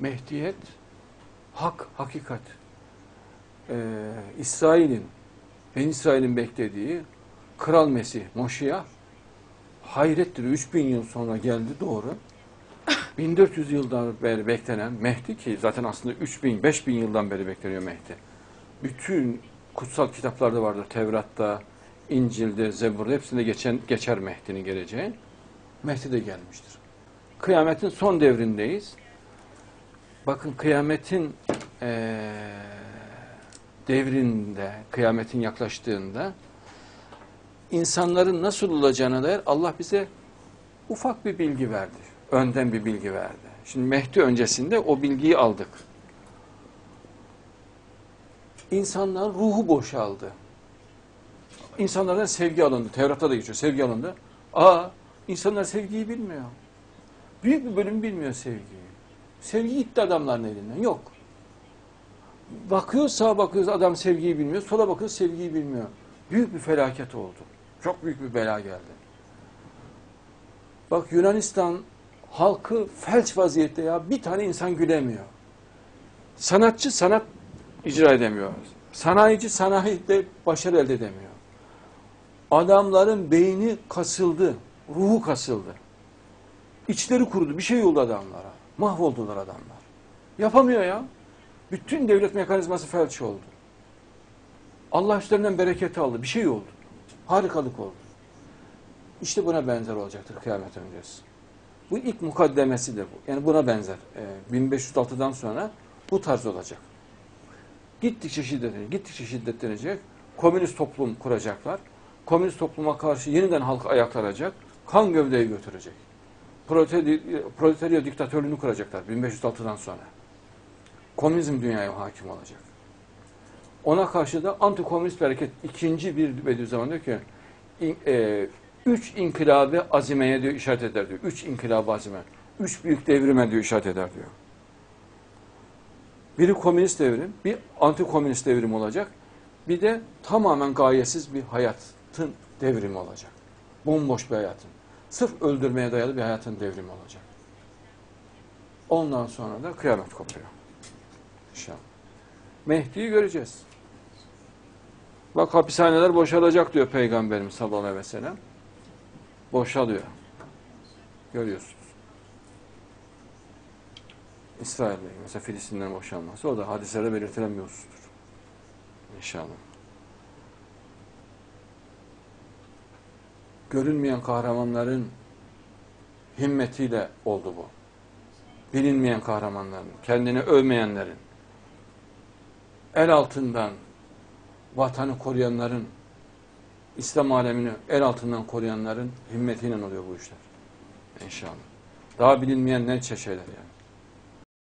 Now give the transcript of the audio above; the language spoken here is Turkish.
Mehdiyet, hak, hakikat. Ee, İsrail'in, Ben İsrail'in beklediği Kral Mesih, Moşiyah hayrettir. 3000 yıl sonra geldi doğru. 1400 yıldan beri beklenen Mehdi ki zaten aslında 3000, 5000 yıldan beri bekleniyor Mehdi. Bütün kutsal kitaplarda vardır. Tevrat'ta, İncil'de, Zebur'da hepsinde geçen, geçer Mehdi'nin geleceği. Mehdi de gelmiştir. Kıyametin son devrindeyiz. Bakın kıyametin eee, devrinde, kıyametin yaklaştığında insanların nasıl olacağına dair Allah bize ufak bir bilgi verdi. Önden bir bilgi verdi. Şimdi Mehdi öncesinde o bilgiyi aldık. İnsanların ruhu boşaldı. İnsanlardan sevgi alındı. Tevrat'ta da geçiyor. Sevgi alındı. Aa, insanlar sevgiyi bilmiyor. Büyük bir bölüm bilmiyor sevgiyi. Sevgi gitti adamların elinden. Yok. Bakıyoruz sağa bakıyoruz adam sevgiyi bilmiyor. Sola bakıyoruz sevgiyi bilmiyor. Büyük bir felaket oldu. Çok büyük bir bela geldi. Bak Yunanistan halkı felç vaziyette ya. Bir tane insan gülemiyor. Sanatçı sanat icra edemiyor. Sanayici sanayide başarı elde edemiyor. Adamların beyni kasıldı. Ruhu kasıldı. İçleri kurudu. Bir şey oldu adamlara. Mahvoldular adamlar. Yapamıyor ya. Bütün devlet mekanizması felç oldu. Allah üstlerinden bereketi aldı. Bir şey oldu. Harikalık oldu. İşte buna benzer olacaktır kıyamet öncesi. Bu ilk mukaddemesidir bu. Yani buna benzer. Ee, 1506'dan sonra bu tarz olacak. Gittikçe şiddetlenecek, gittikçe şiddetlenecek. Komünist toplum kuracaklar. Komünist topluma karşı yeniden halk ayaklanacak. Kan gövdeyi götürecek. Proletarya diktatörlüğünü kuracaklar 1506'dan sonra. Komünizm dünyaya hakim olacak. Ona karşı da antikomünist bir hareket ikinci bir Bediüzzaman diyor ki e, üç inkılabı azimeye diyor işaret eder diyor. Üç inkılabı azime. Üç büyük devrime diyor işaret eder diyor. Biri komünist devrim, bir antikomünist devrim olacak. Bir de tamamen gayesiz bir hayatın devrimi olacak. Bomboş bir hayatın. Sırf öldürmeye dayalı bir hayatın devrimi olacak. Ondan sonra da kıyamet kopuyor. İnşallah. Mehdi'yi göreceğiz. Bak hapishaneler boşalacak diyor Peygamberimiz sallallahu aleyhi ve sellem. Boşalıyor. Görüyorsunuz. İsrail'le mesela Filistin'den boşalması o da hadislerde belirtilen bir husustur. İnşallah. Görünmeyen kahramanların himmetiyle oldu bu. Bilinmeyen kahramanların, kendini övmeyenlerin, el altından vatanı koruyanların, İslam alemini el altından koruyanların himmetiyle oluyor bu işler. İnşallah. Daha bilinmeyen ne şeyler yani.